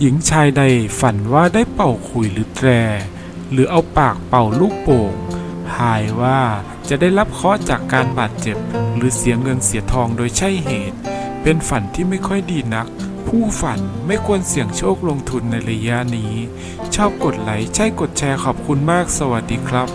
หญิงชายใดฝันว่าได้เป่าขุยหรือแตร หรือเอาปากเป่าลูกโป่ง หายว่าจะได้รับเคราะห์จากการบาดเจ็บ หรือเสียเงินเสียทองโดยใช่เหตุ เป็นฝันที่ไม่ค่อยดีนัก ผู้ฝันไม่ควรเสี่ยงโชคลงทุนในระยะนี้ ชอบกดไลค์ใช่กดแชร์ขอบคุณมากสวัสดีครับ